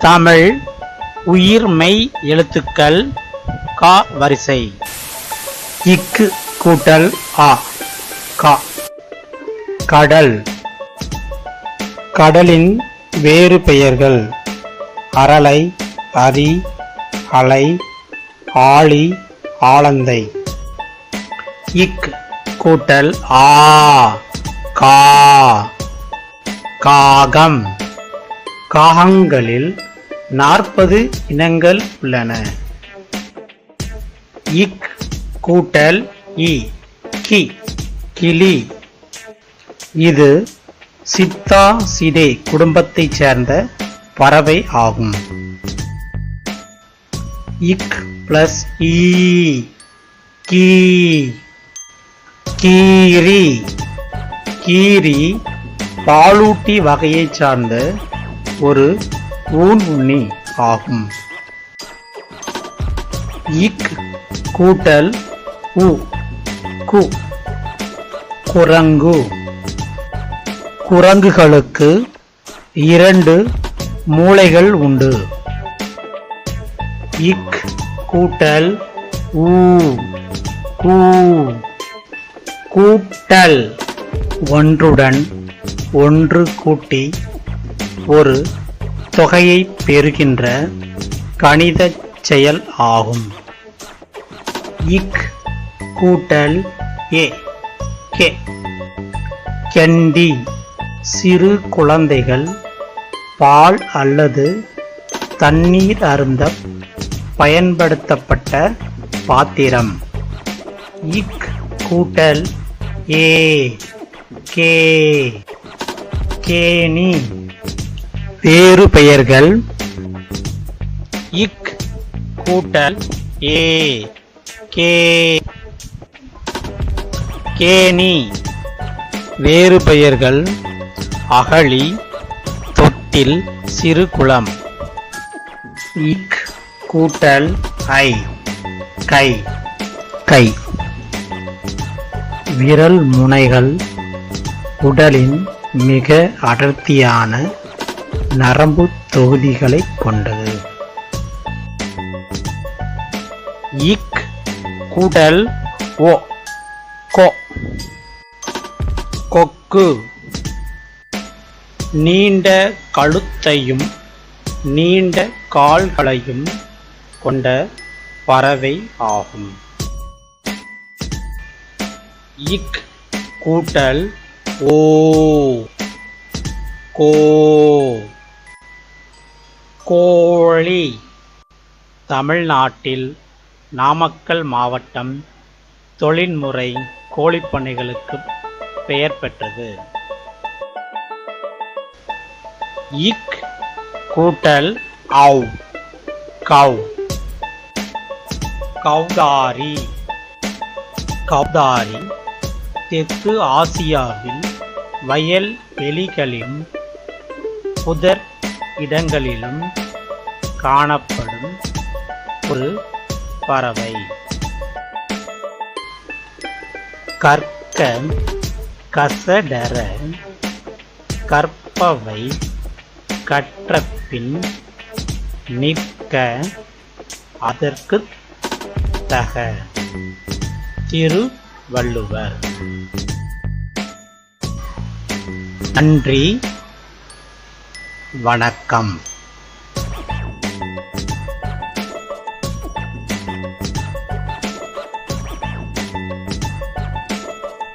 தமிழ் உயிர் மெய் எழுத்துக்கள் கா வரிசை. இக்கு கூட்டல் ஆ கா. கடல். கடலின் வேறு பெயர்கள் அரலை அரி அலை ஆழி ஆலந்தை. இக் கூட்டல் ஆ கா. காகம். காகங்களில் நாற்பது இனங்கள் உள்ளன. இக் கூட்டல் இ கி கிளி. இது சித்தா சிடே குடும்பத்தைச் சேர்ந்த பறவை ஆகும். இக் பிளஸ் ஈ கீ கீரி. கீரி பாலூட்டி வகையைச் சார்ந்த ஒரு ஊன் உண்ணி ஆகும். இக் கூட்டல் உ கு. குரங்கு. குரங்குகளுக்கு இரண்டு மூளைகள் உண்டு. இக் கூட்டல் ஊ கூ. கூட்டல் ஒன்றுடன் ஒன்று கூட்டி ஒரு தொகையை பெறுகின்ற கணித செயல் ஆகும். இக் கூட்டல் ஏ. கே. கெண்டி. சிறு குழந்தைகள் பால் அல்லது தண்ணீர் அருந்த பயன்படுத்தப்பட்ட பாத்திரம். இக் கூட்டல் ஏ. கே. கேணி. வேறு பெயர்கள். இக் கூட்டல் ஏ. கே. கேணி. வேறு பெயர்கள். அகழி. தொட்டில். சிறு குளம். இக் கூட்டல் ஐ. கை. கை. விரல் முனைகள். உடலின் மிக அடர்த்தியான நரம்பு தொகுதிகளை கொண்டது. இக் குடல் ஓ கோ கொக்கு. நீண்ட கழுத்தையும் நீண்ட கால்களையும் கொண்ட பறவை ஆகும். இக் கூட்டல் ஓ கோ. கோழி. தமிழ்நாட்டில் நாமக்கல் மாவட்டம் தொழில்முறை கோழிப்பண்ணைகளுக்கு பெயர் பெற்றது. இக் கூட்டல் ஆவ் கவ் கௌதாரி. கௌதாரி தெற்கு ஆசியாவில் வயல் எலிகளின் புதர் இடங்களிலும் காணப்படும் ஒரு பறவை. கற்க கசடர கற்பவை கற்றப்பின் நிற்க அதற்கு தக. திருவள்ளுவர் நன்றி. வணக்கம்.